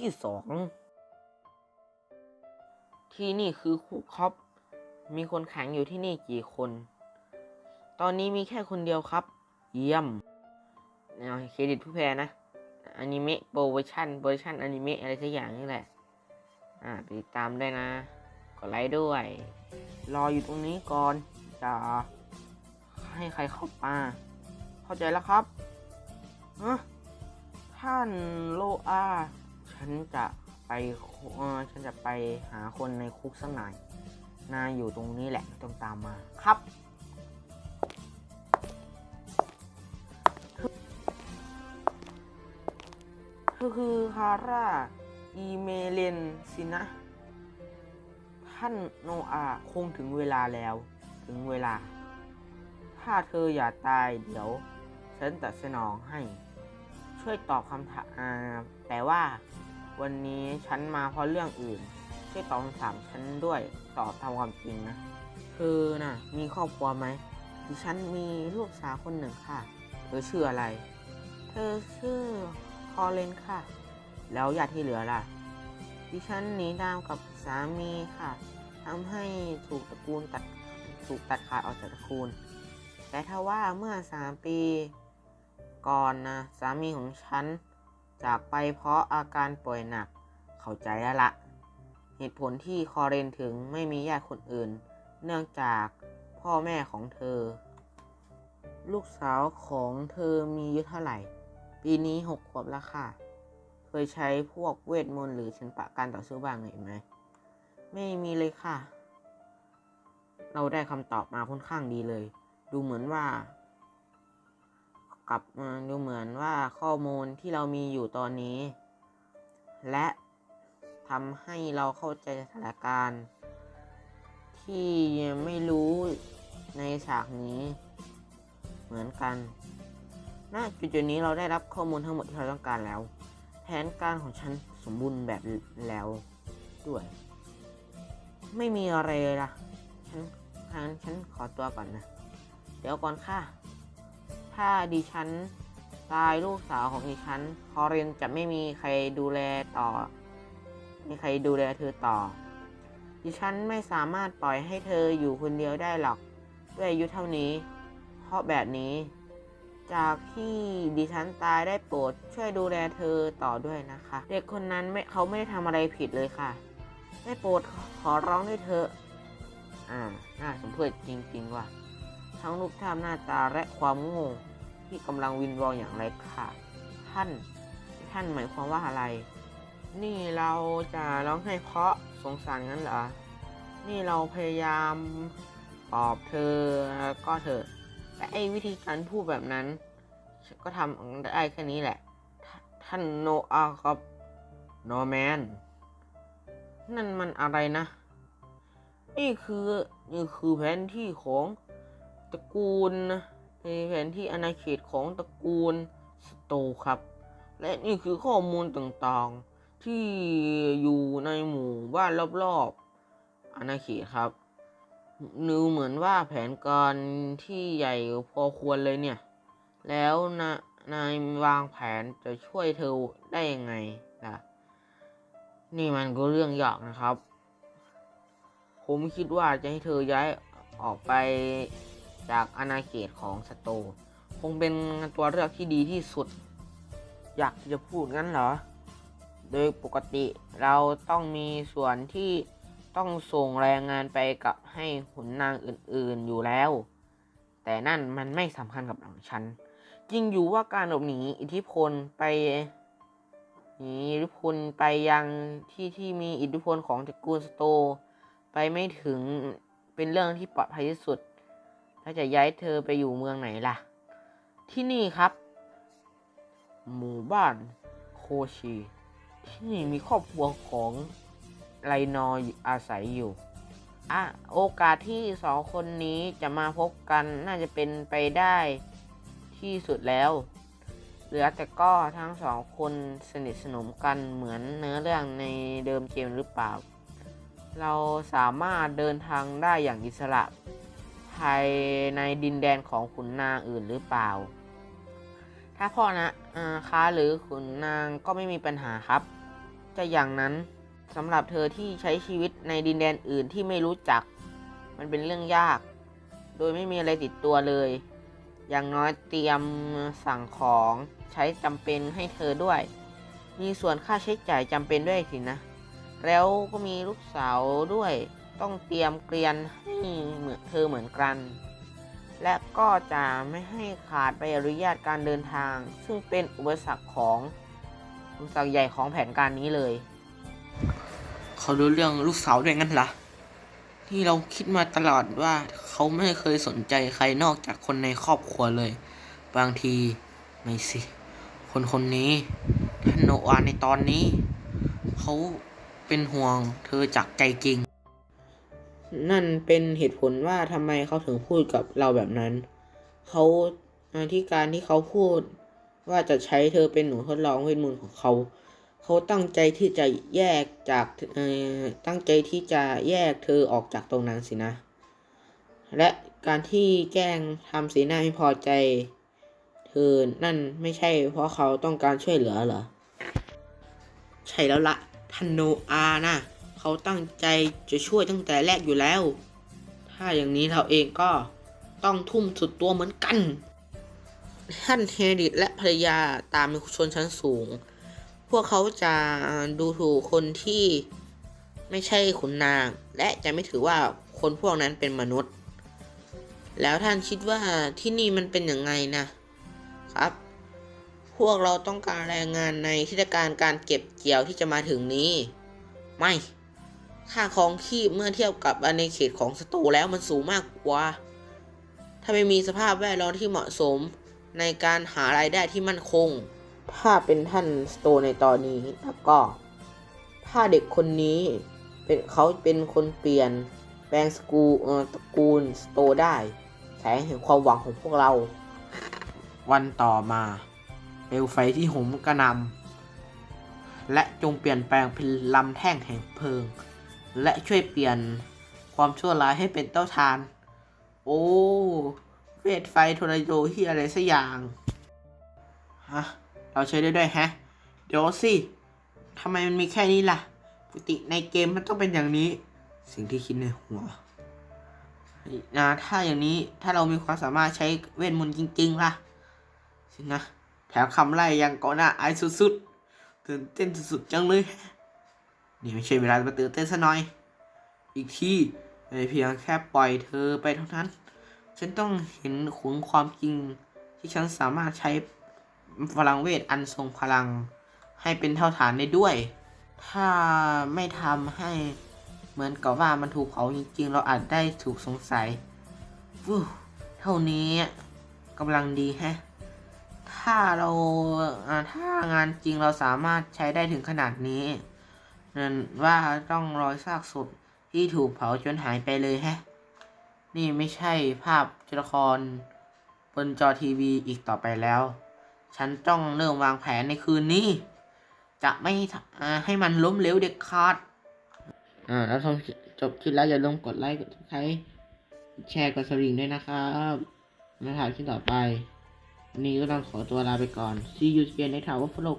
ที่สอง ที่นี่คือคุกครับ มีคนแข็งอยู่ที่นี่กี่คน ตอนนี้มีแค่คนเดียวครับ เยี่ยมเอาเครดิตผู้แพ้นะอนิเมะโปรเวอร์ชันโปรเวอร์ชันอนิเมะอะไรสักอย่างนี่แหละ อ่าไปติดตามได้วยนะ กดไลค์ด้วย รออยู่ตรงนี้ก่อนจะให้ใครเข้ามาเข้าใจแล้วครับฮะท่านโลอา ฉันจะไปฉันจะไปหาคนในคุกสักหน่อยนายอยู่ตรงนี้แหละต้องตามมาครับเธอคือคาร่า อีเมเลนสินะ ท่านโนอาคงถึงเวลาแล้ว ถึงเวลา ถ้าเธออย่าตายเดี๋ยว ฉันจะสนองให้ ช่วยตอบคำถามแต่ว่า วันนี้ฉันมาเพราะเรื่องอื่น ช่วยตอบคำถามฉันด้วยตอบทำความจริงนะเธอน่ะ มีครอบครัวไหมดิฉันมีลูกสาวคนหนึ่งค่ะ เธอชื่ออะไร เธอชื่อคอเลนค่ะ แล้วญาติที่เหลือล่ะ ดิฉันหนีตามกับสามีค่ะทำให้ถูกตระกูลตัดถูกตัดขาดออกจากตระกูล แต่ถ้าว่าเมื่อสามปี ก่อนนะสามีของฉัน จากไปเพราะอาการป่วยหนัก เข้าใจแล้วละเหตุผลที่คอเรนถึงไม่มีญาติคนอื่น เนื่องจากพ่อแม่ของเธอ ลูกสาวของเธอมีอายุเท่าไหร่ ปีนี้หกขวบแล้วค่ะ เคยใช้พวกเวทมนต์หรือศิลปะการต่อสู้บ้างไหม ไม่มีเลยค่ะ เราได้คำตอบมาค่อนข้างดีเลย ดูเหมือนว่า กับดูเหมือนว่าข้อมูลที่เรามีอยู่ตอนนี้ และทำให้เราเข้าใจสถานการณ์ ที่ไม่รู้ในฉากนี้เหมือนกันณจุดนี้เราได้รับข้อมูลทั้งหมดที่เราต้องการแล้ว แผนการของฉันสมบูรณ์แบบแล้วด้วย ไม่มีอะไรเลยล่ะฉันทางฉันขอตัวก่อนนะ เดี๋ยวก่อนค่ะ ถ้าดิฉันตายลูกสาวของดิฉันคอเรนจะไม่มีใครดูแลต่อไม่มีใครดูแลเธอต่อ ดิฉันไม่สามารถปล่อยให้เธออยู่คนเดียวได้หรอก ด้วยอายุเท่านี้ เพราะแบบนี้ จากที่ดิฉันตายได้โปรดช่วยดูแลเธอต่อด้วยนะคะ เด็กคนนั้นไม่เขาไม่ได้ทำอะไรผิดเลยค่ะ ได้โปรดขอร้องด้วยเธอะอ่าน่าสมเพชจริง ๆ ว่ะ ทั้งรูปท่ามหน้าตาและความโง่ที่กำลังวินวอนอย่างไรค่ะ ท่าน ท่านหมายความว่าอะไร นี่เราจะร้องให้เพราะสงสารงั้นเหรอ นี่เราพยายามปลอบเธอก็เธอะ แต่ไอ้วิธีการพูดแบบนั้น ก็ทำได้แค่นี้แหละ ท่านโนอาครับโนแมนนั่นมันอะไรนะ นี่คือ นี่คือแผนที่ของ ตระกูลในแผนที่อาณาเขตของตระกูลสโตครับ และนี่คือข้อมูลต่างๆที่อยู่ในหมู่บ้านรอบๆอาณาเขตครับนูเหมือนว่าแผนการที่ใหญ่พอควรเลยเนี่ย แล้วนะนายวางแผนจะช่วยเธอได้ยังไงล่ะ นี่มันก็เรื่องยากนะครับ ผมคิดว่าจะให้เธอย้ายออกไป จากอาณาเขตของสโต คงเป็นตัวเลือกที่ดีที่สุด อยากจะพูดงั้นเหรอ โดยปกติเราต้องมีส่วนที่ต้องส่งแรงงานไปกับให้ขุนนางอื่นๆอยู่แล้ว แต่นั่นมันไม่สำคัญกับหลังฉันจริงอยู่ว่าการหลบหนีอิทธิพลไปหนีอิทธิพลไปยังที่ที่มีอิทธิพลของตระกูลสโต ไปไม่ถึงเป็นเรื่องที่ปลอดภัยที่สุด ถ้าจะย้ายเธอไปอยู่เมืองไหนล่ะ ที่นี่ครับ หมู่บ้านโคชี ที่นี่มีครอบครัวของไลนออาศัยอยู่อะโอกาสที่สองคนนี้จะมาพบกันน่าจะเป็นไปได้ที่สุดแล้ว เหลือแต่ก็ทั้งสองคนสนิทสนมกันเหมือนเนื้อเรื่องในเดิมเกมหรือเปล่า เราสามารถเดินทางได้อย่างอิสระ ภายในดินแดนของขุนนางอื่นหรือเปล่า ถ้าพ่อนะอาค้าหรือขุนนางก็ไม่มีปัญหาครับ จะอย่างนั้นสำหรับเธอที่ใช้ชีวิตในดินแดนอื่นที่ไม่รู้จัก มันเป็นเรื่องยาก โดยไม่มีอะไรติดตัวเลย อย่างน้อยเตรียมสั่งของใช้จำเป็นให้เธอด้วย มีส่วนค่าใช้จ่ายจำเป็นด้วยสินะ แล้วก็มีลูกสาวด้วย ต้องเตรียมเกรียนให้เหมือนเธอเหมือนกัน และก็จะไม่ให้ขาดใบอนุญาตการเดินทาง ซึ่งเป็นอุปสรรคของอุปสรรคใหญ่ของแผนการนี้เลย เขารู้เรื่องลูกสาวด้วยงั้นเหรอที่เราคิดมาตลอดว่าเขาไม่เคยสนใจใครนอกจากคนในครอบครัวเลย บางทีไม่สิ คนคนนี้ท่านโนอาในตอนนี้ เขาเป็นห่วงเธอจากใจจริง นั่นเป็นเหตุผลว่าทำไมเขาถึงพูดกับเราแบบนั้น เขาที่การที่เขาพูดว่าจะใช้เธอเป็นหนูทดลองเวทมนต์ของเขา เขาตั้งใจที่จะแยกจากตั้งใจที่จะแยกเธอออกจากตรงนั้นสินะ และการที่แกล้งทำสีหน้าไม่พอใจ เธอนั่นไม่ใช่เพราะเขาต้องการช่วยเหลือเหรอ ใช่แล้วละท่านโนอานะ เขาตั้งใจจะช่วยตั้งแต่แรกอยู่แล้ว ถ้าอย่างนี้เราเองก็ต้องทุ่มสุดตัวเหมือนกัน ท่านเฮดิตและภรรยาตามเป็นชนชั้นสูง พวกเขาจะดูถูกคนที่ไม่ใช่ขุนนาง และจะไม่ถือว่าคนพวกนั้นเป็นมนุษย์ แล้วท่านคิดว่าที่นี่มันเป็นอย่างไงนะครับ พวกเราต้องการแรงงานในเทศกาลการเก็บเกี่ยวที่จะมาถึงนี้ ไม่ ค่าของชีพเมื่อเทียบกับในเขตของสตูแล้วมันสูงมากกว่า ถ้าไม่มีสภาพแวดล้อมที่เหมาะสมในการหารายได้ที่มั่นคง ถ้าเป็นท่านสโตในตอนนี้แล้วก็ ถ้าเด็กคนนี้เป็นเขาเป็นคนเปลี่ยนแปลงสกูเอ่อตระกูลสโตได้ แสงแห่งความหวังของพวกเรา วันต่อมาเปลวไฟที่หมกระนำและจงเปลี่ยนแปลงเป็นลำแท่งแห่งเพลิง และช่วยเปลี่ยนความชั่วร้ายให้เป็นเต้าทาน โอ้เวทไฟโทรโยที่อะไรสักอย่างฮะเราใช้ได้ด้วยแฮะ เดี๋ยวสิทำไมมันมีแค่นี้ล่ะปกติในเกมมันต้องเป็นอย่างนี้ สิ่งที่คิดในหัวเฮ้ยนะถ้าอย่างนี้ถ้าเรามีความสามารถใช้เวทมนต์จริง ๆ ล่ะสินะแถมคำไล่ยังก่อนหน้าไอายสุดๆตื่นเต้นสุดๆจังเลย นี่ไม่ใช่เวลาจะมาตื่นเต้นซะหน่อย อีกที่ไม่เพียงแค่ปล่อยเธอไปเท่านั้น ฉันต้องเห็นขุนความจริง ที่ฉันสามารถใช้พลังเวทอันทรงพลัง ให้เป็นเท่าฐานได้ด้วย ถ้าไม่ทำให้เหมือนกับว่ามันถูกเผาจริงๆ เราอาจได้ถูกสงสัยฟู้เท่านี้กำลังดีแฮะ ถ้าเราถ้างานจริงเราสามารถใช้ได้ถึงขนาดนี้ นั่นว่าต้องรอยซากศพที่ถูกเผาจนหายไปเลยแฮะ นี่ไม่ใช่ภาพตัวละครบนจอทีวีอีกต่อไปแล้ว ฉันต้องเริ่มวางแผนในคืนนี้ จะไม่ให้มันล้มเหลวเด็ดขาด อ่า แล้วชมจบคลิปแล้วอย่าลืมกดไลค์ กดใช้แชร์ กดสลิงด้วยนะครับมาถ่ายคลิปต่อไป วันนี้ก็ต้องขอตัวลาไปก่อน See you again ในถาวว่า follow